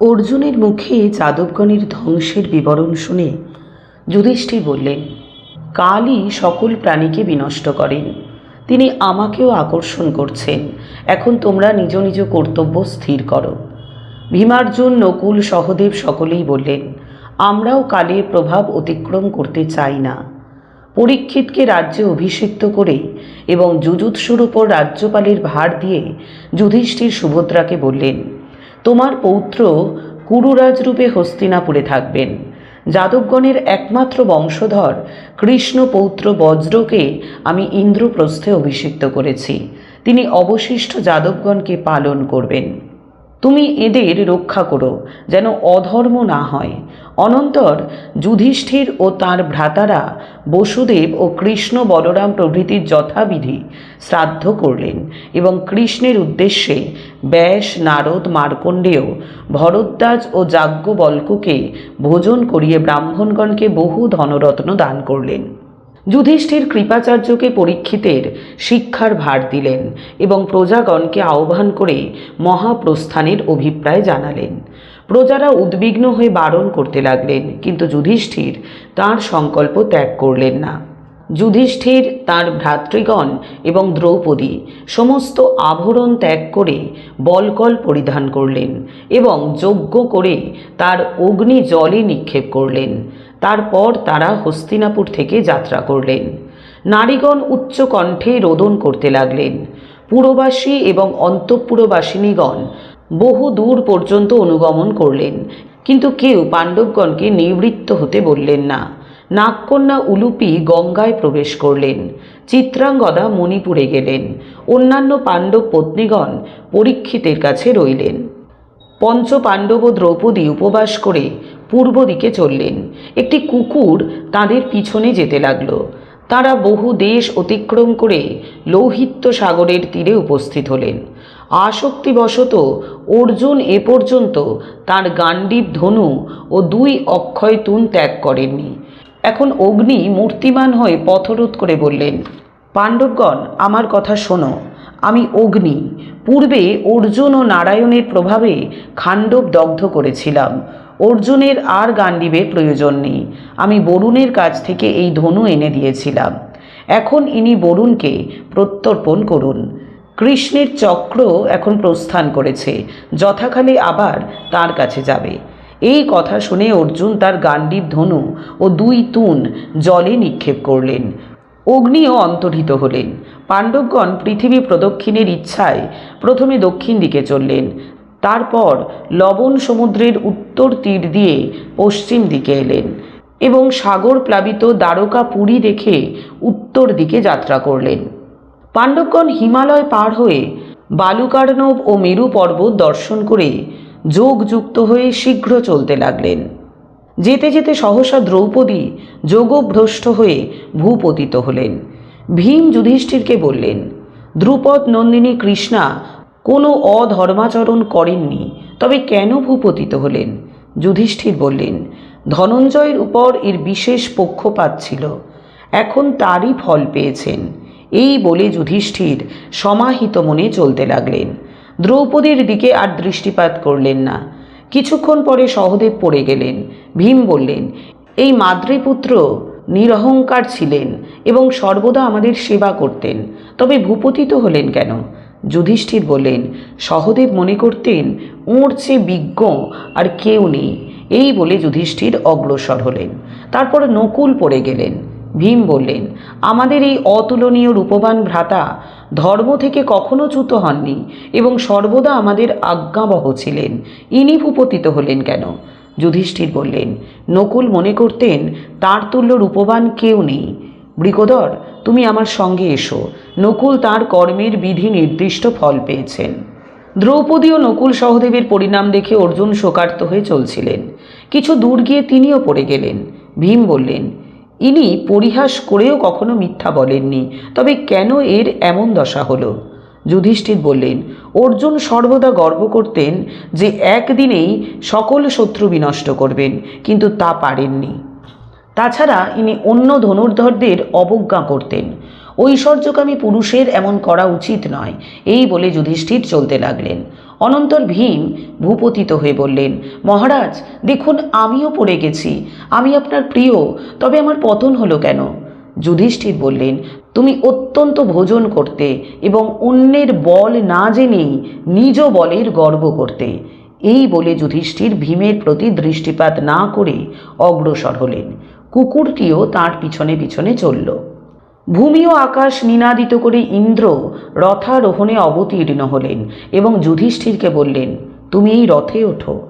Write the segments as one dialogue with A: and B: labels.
A: অর্জুনের মুখে যাদবগণের ধ্বংসের বিবরণ শুনে যুধিষ্ঠির বললেন, কালই সকল প্রাণীকে বিনষ্ট করেন। তিনি আমাকেও আকর্ষণ করছেন। এখন তোমরা নিজ নিজ কর্তব্য স্থির করো। ভীমার্জুন, নকুল, সহদেব সকলেই বললেন, আমরাও কালের প্রভাব অতিক্রম করতে চাই না। পরীক্ষিতকে রাজ্যে অভিষিক্ত করে এবং যুযুৎসুর উপর রাজ্যপালের ভার দিয়ে যুধিষ্ঠির সুভদ্রাকে বললেন তোমার পৌত্র কুরুরাজ রূপে হস্তিনাপুরে থাকবেন। যাদবগণের একমাত্র বংশধর কৃষ্ণ পৌত্র বজ্রকে আমি ইন্দ্রপ্রস্থে অভিষিক্ত করেছি। তিনি অবশিষ্ট যাদবগণকে পালন করবেন। তুমি এদের রক্ষা করো, যেন অধর্ম না হয়। অনন্তর যুধিষ্ঠির ও তার ভ্রাতারা বসুদেব ও কৃষ্ণ বলরাম প্রভৃতির যথাবিধি শ্রাদ্ধ করলেন এবং কৃষ্ণের উদ্দেশ্যে ব্যাস, নারদ, মার্কণ্ডেয়, ভরদ্বাজ ও যাজ্ঞবল্ককে ভোজন করিয়ে ব্রাহ্মণগণকে বহু ধনরত্ন দান করলেন। যুধিষ্ঠির কৃপাচার্যকে পরীক্ষিতের শিক্ষার ভার দিলেন এবং প্রজাগণকে আহ্বান করে মহাপ্রস্থানের অভিপ্রায় জানালেন। প্রজারা উদ্বিগ্ন হয়ে বারণ করতে লাগলেন, কিন্তু যুধিষ্ঠির তার সংকল্প ত্যাগ করলেন না। যুধিষ্ঠির, তার ভ্রাতৃগণ এবং দ্রৌপদী সমস্ত আভরণ ত্যাগ করে বলকল পরিধান করলেন এবং যজ্ঞ করে তার অগ্নি জলে নিক্ষেপ করলেন। তারপর তারা হস্তিনাপুর থেকে যাত্রা করলেন। নারীগণ উচ্চ কণ্ঠে রোদন করতে লাগলেন। পুরবাসী এবং অন্তঃপুরবাসিনীগণ বহু দূর পর্যন্ত অনুগমন করলেন, কিন্তু কেউ পাণ্ডবগণকে নিবৃত্ত হতে বললেন না। নাগকন্যা উলুপি গঙ্গায় প্রবেশ করলেন। চিত্রাঙ্গদা মণিপুরে গেলেন। অন্যান্য পাণ্ডব পত্নীগণ পরীক্ষিতের কাছে রইলেন। পঞ্চ পাণ্ডব ও দ্রৌপদী উপবাস করে পূর্ব দিকে চললেন। একটি কুকুর তাদের পিছনে যেতে লাগল। তারা বহু দেশ অতিক্রম করে লৌহিত্য সাগরের তীরে উপস্থিত হলেন। আসক্তিবশত অর্জুন এ পর্যন্ত তার গান্ডীব ধনু ও দুই অক্ষয় তুন ত্যাগ করেননি। এখন অগ্নি মূর্তিমান হয়ে পথরোধ করে বললেন, পাণ্ডবগণ, আমার কথা শোনো। আমি অগ্নি। পূর্বে অর্জুন ও নারায়ণের প্রভাবে খাণ্ডব দগ্ধ করেছিলাম। অর্জুনের আর গান্ডীবের প্রয়োজন নেই। আমি বরুণের কাছ থেকে এই ধনু এনে দিয়েছিলাম। এখন ইনি বরুণকে প্রত্যর্পণ করুন। কৃষ্ণের চক্র এখন প্রস্থান করেছে। যথাকালে আবার তার কাছে যাবে। এই কথা শুনে অর্জুন তার গান্ডীব ধনু ও দুই তুন জলে নিক্ষেপ করলেন। অগ্নিও অন্তর্হিত হলেন। পাণ্ডবগণ পৃথিবী প্রদক্ষিণের ইচ্ছায় প্রথমে দক্ষিণ দিকে চললেন। তারপর লবণ সমুদ্রের উত্তর তীর দিয়ে পশ্চিম দিকে এলেন এবং সাগর প্লাবিত দ্বারকা পুরী দেখে উত্তর দিকে যাত্রা করলেন। পাণ্ডবগণ হিমালয় পার হয়ে বালুকার্ণব ও মেরু পর্বত দর্শন করে যোগযুক্ত হয়ে শীঘ্র চলতে লাগলেন। যেতে যেতে সহসা দ্রৌপদী যোগভ্রষ্ট হয়ে ভূপতিত হলেন। ভীম যুধিষ্ঠিরকে বললেন, দ্রুপদ নন্দিনী কৃষ্ণা কোনো অধর্মাচরণ করেননি, তবে কেন ভূপতিত হলেন? যুধিষ্ঠির বললেন, ধনঞ্জয়ের উপর এর বিশেষ পক্ষপাত ছিল। এখন তারই ফল পেয়েছেন। এই বলে যুধিষ্ঠির সমাহিত মনে চলতে লাগলেন। দ্রৌপদীর দিকে আর দৃষ্টিপাত করলেন না। কিছুক্ষণ পরে সহদেব পড়ে গেলেন। ভীম বললেন, এই মাতৃপুত্র নিরহংকার ছিলেন এবং সর্বদা আমাদের সেবা করতেন। তবে ভূপতিত হলেন কেন? যুধিষ্ঠির বললেন, সহদেব মনে করতেন ওর চেয়ে বিজ্ঞ আর কেউ নেই। এই বলে যুধিষ্ঠির অগ্রসর হলেন। তারপর নকুল পড়ে গেলেন। ভীম বললেন, আমাদের এই অতুলনীয় রূপবান ভ্রাতা ধর্ম থেকে কখনো চ্যুত হননি এবং সর্বদা আমাদের আজ্ঞাবহ ছিলেন। ইনি ভূপতিত হলেন কেন? যুধিষ্ঠির বললেন, নকুল মনে করতেন তার তুল্য রূপবান কেউ নেই। বৃকোদর, তুমি আমার সঙ্গে এসো। নকুল তার কর্মের বিধি নির্দিষ্ট ফল পেয়েছেন। দ্রৌপদী ও নকুল সহদেবের পরিণাম দেখে অর্জুন শোকার্ত হয়ে চলছিলেন। কিছু দূর গিয়ে তিনিও পড়ে গেলেন। ভীম বললেন, ইনি পরিহাস করেও কখনো মিথ্যা বলেননি, তবে কেন এর এমন দশা হলো? যুধিষ্ঠির বললেন, অর্জুন সর্বদা গর্ব করতেন যে একদিনেই সকল শত্রু বিনষ্ট করবেন, কিন্তু তা পারেননি। তাছাড়া ইনি অন্য ধনুর্ধরদের অবজ্ঞা করতেন। ঐশ্বর্যকামী পুরুষের এমন করা উচিত নয়, এই বলে যুধিষ্ঠির চলতে লাগলেন। অনন্তর ভীম ভূপতিত হয়ে বললেন, মহারাজ, দেখুন, আমিও পড়ে গেছি। আমি আপনার প্রিয়, তবে আমার পতন হলো কেন? যুধিষ্ঠির বললেন, তুমি অত্যন্ত ভোজন করতে এবং অন্যের বল না জেনেই নিজ বলের গর্ব করতে। এই বলে যুধিষ্ঠির ভীমের প্রতি দৃষ্টিপাত না করে অগ্রসর হলেন। কুকুরটিও তার পিছনে পিছনে চলল। ভূমি ও আকাশ নিনাদিত করে ইন্দ্র রথারোহণে অবতীর্ণ হলেন এবং যুধিষ্ঠিরকে বললেন, তুমি এই রথে ওঠো।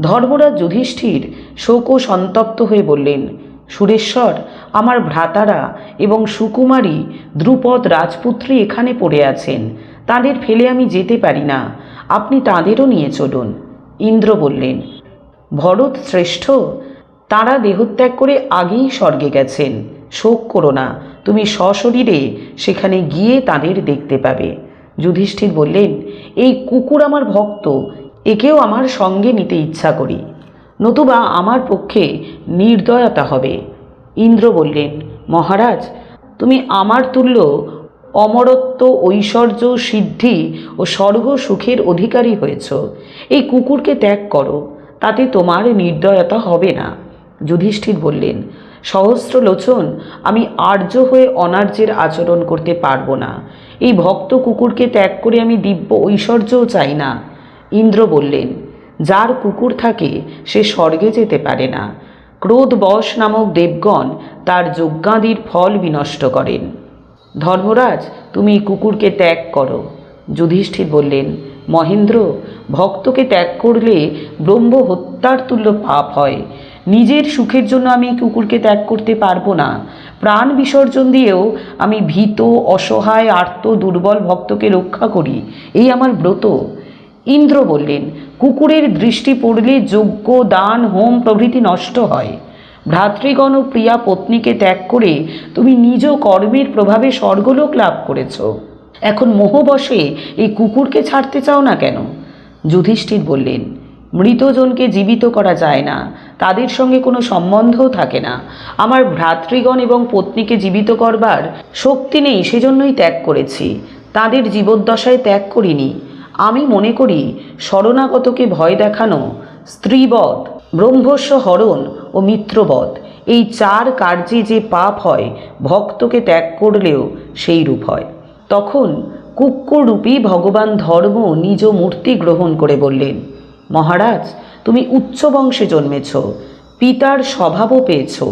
A: ধর্মরাজ যুধিষ্ঠির শোক সন্তপ্ত হয়ে বললেন, সুরেশ্বর, আমার ভ্রাতারা এবং সুকুমারী দ্রুপদ রাজপুত্রী এখানে পড়ে আছেন। তাদের ফেলে আমি যেতে পারি না। আপনি তাঁদেরও নিয়ে চলুন। ইন্দ্র বললেন, ভরত শ্রেষ্ঠ? তারা দেহত্যাগ করে আগেই স্বর্গে গেছেন। শোক করো না, তুমি সশরীরে সেখানে গিয়ে তাদের দেখতে পাবে। যুধিষ্ঠির বললেন, এই কুকুর আমার ভক্ত, একেও আমার সঙ্গে নিতে ইচ্ছা করি। নতুবা আমার পক্ষে নির্দয়তা হবে। ইন্দ্র বললেন, মহারাজ, তুমি আমার তুল্য অমরত্ব, ঐশ্বর্য, সিদ্ধি ও স্বর্গ সুখের অধিকারী হয়েছ। এই কুকুরকে ত্যাগ করো, তাতে তোমার নির্দয়তা হবে না। যুধিষ্ঠির বললেন, সহস্র লোচন, আমি আর্য হয়ে অনার্যের আচরণ করতে পারব না। এই ভক্ত কুকুরকে ত্যাগ করে আমি দিব্য ঐশ্বর্যও চাই না। ইন্দ্র বললেন, যার কুকুর থাকে, সে স্বর্গে যেতে পারে না। ক্রোধ বশ নামক দেবগণ তার যজ্ঞাদির ফল বিনষ্ট করেন। ধর্মরাজ, তুমি কুকুরকে ত্যাগ করো। যুধিষ্ঠির বললেন, মহেন্দ্র, ভক্তকে ত্যাগ করলে ব্রহ্ম হত্যার তুল্য পাপ হয়। নিজের সুখের জন্য আমি কুকুরকে ত্যাগ করতে পারব না। প্রাণ বিসর্জন দিয়েও আমি ভীত, অসহায়, আর্ত, দুর্বল ভক্তকে রক্ষা করি। এই আমার ব্রত। ইন্দ্র বললেন, কুকুরের দৃষ্টি পড়লে যজ্ঞ, দান, হোম প্রভৃতি নষ্ট হয়। ভ্রাতৃগণ প্রিয়া পত্নীকে ত্যাগ করে তুমি নিজ কর্মের প্রভাবে স্বর্গলোক লাভ করেছ। এখন মোহবশে এই কুকুরকে ছাড়তে চাও না কেন? যুধিষ্ঠির বললেন, মৃতজনকে জীবিত করা যায় না। তাদের সঙ্গে কোনো সম্বন্ধও থাকে না। আমার ভ্রাতৃগণ এবং পত্নীকে জীবিত করবার শক্তি নেই, সেজন্যই ত্যাগ করেছি। তাদের জীবদ্দশায় ত্যাগ করিনি। আমি মনে করি, শরণাগতকে ভয় দেখানো স্ত্রীবধ, ব্রহ্মস্ব হরণ ও মিত্রবধ, এই চার কার্যে যে পাপ হয়, ভক্তকে ত্যাগ করলেও সেই রূপ হয়। তখন কুক্কুররূপী ভগবান ধর্ম নিজ মূর্তি গ্রহণ করে বললেন মহারাজ, তুমি উচ্চ বংশে জন্মেছ, পিতার স্বভাবও পেয়েছ,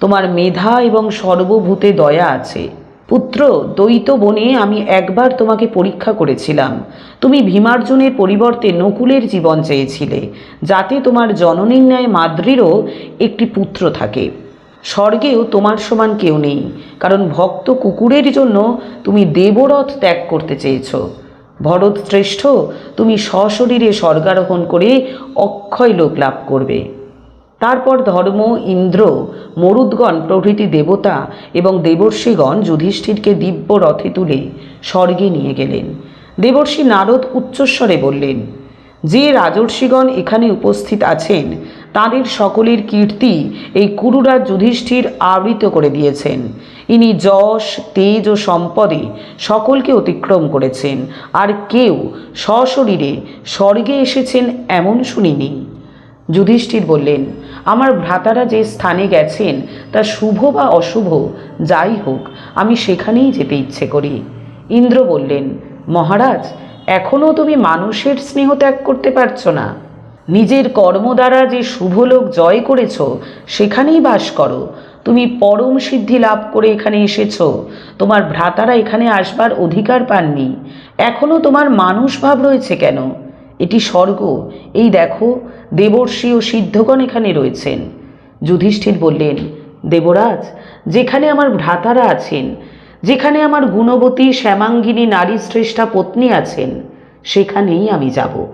A: তোমার মেধা এবং সর্বভূতে দয়া আছে। পুত্র, দ্বৈত বনে আমি একবার তোমাকে পরীক্ষা করেছিলাম। তুমি ভীমার্জুনের পরিবর্তে নকুলের জীবন চেয়েছিলে, যাতে তোমার জননীর ন্যায় মাদ্রিরও একটি পুত্র থাকে। স্বর্গেও তোমার সমান কেউ নেই, কারণ ভক্ত কুকুরের জন্য তুমি দেবরথ ত্যাগ করতে চেয়েছ। ভরত শ্রেষ্ঠ, তুমি সশরীরে স্বর্গারোহণ করে অক্ষয় লোক লাভ করবে। তারপর ধর্ম, ইন্দ্র, মরুদ্গণ, প্রভৃতি দেবতা এবং দেবর্ষিগণ যুধিষ্ঠিরকে দিব্য রথে তুলে স্বর্গে নিয়ে গেলেন। দেবর্ষি নারদ উচ্চস্বরে বললেন, যে রাজর্ষিগণ এখানে উপস্থিত আছেন তাদের সকলের কীর্তি এই কুরুরা যুধিষ্ঠির আবৃত করে দিয়েছেন। ইনি যশ, তেজ ও সম্পদে সকলকে অতিক্রম করেছেন। আর কেউ সশরীরে স্বর্গে এসেছেন এমন শুনিনি। যুধিষ্ঠির বললেন, আমার ভ্রাতারা যে স্থানে গেছেন, তা শুভ বা অশুভ, যাই হোক, আমি সেখানেই যেতে ইচ্ছে করি। ইন্দ্র বললেন, মহারাজ এখনও তুমি মানুষের স্নেহ ত্যাগ করতে পারছ না। নিজের কর্ম দ্বারা যে শুভলোক জয় করেছ, সেখানেই বাস করো। তুমি পরম সিদ্ধি লাভ করে এখানে এসেছ। তোমার ভ্রাতারা এখানে আসবার অধিকার পাননি। এখনও তোমার মানুষ ভাব রয়েছে কেন? এটি স্বর্গ। এই দেখো, দেবর্ষি ও সিদ্ধগণ এখানে রয়েছেন। যুধিষ্ঠির বললেন, দেবরাজ, যেখানে আমার ভ্রাতারা আছেন, যেখানে আমার গুণবতী শ্যামাঙ্গিনী নারী শ্রেষ্ঠা পত্নী আছেন, সেখানেই আমি যাব।